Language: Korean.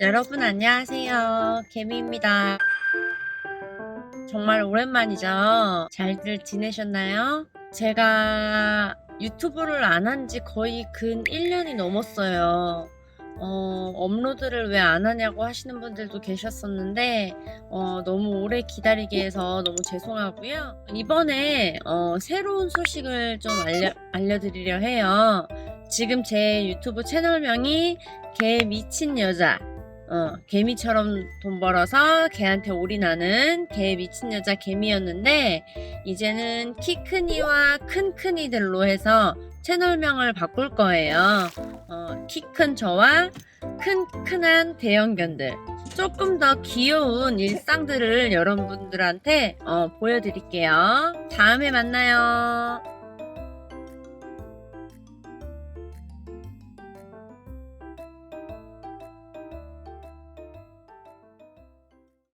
여러분 안녕하세요. 개미입니다. 정말 오랜만이죠. 잘들 지내셨나요? 제가 유튜브를 안 한 지 거의 근 1년이 넘었어요. 어, 업로드를 왜 안 하냐고 하시는 분들도 계셨었는데, 어, 너무 오래 기다리게 해서 너무 죄송하고요. 이번에, 어, 새로운 소식을 좀 알려, 알려드리려 해요. 지금 제 유튜브 채널명이 개 미친 여자, 어, 개미처럼 돈 벌어서 개한테 올인하는 개 미친 여자 개미였는데 이제는 키 큰이와 큰 큰이들로 해서 채널명을 바꿀 거예요. 어, 키 큰 저와 큰 큰한 대형견들 조금 더 귀여운 일상들을 여러분들한테 어, 보여드릴게요. 다음에 만나요.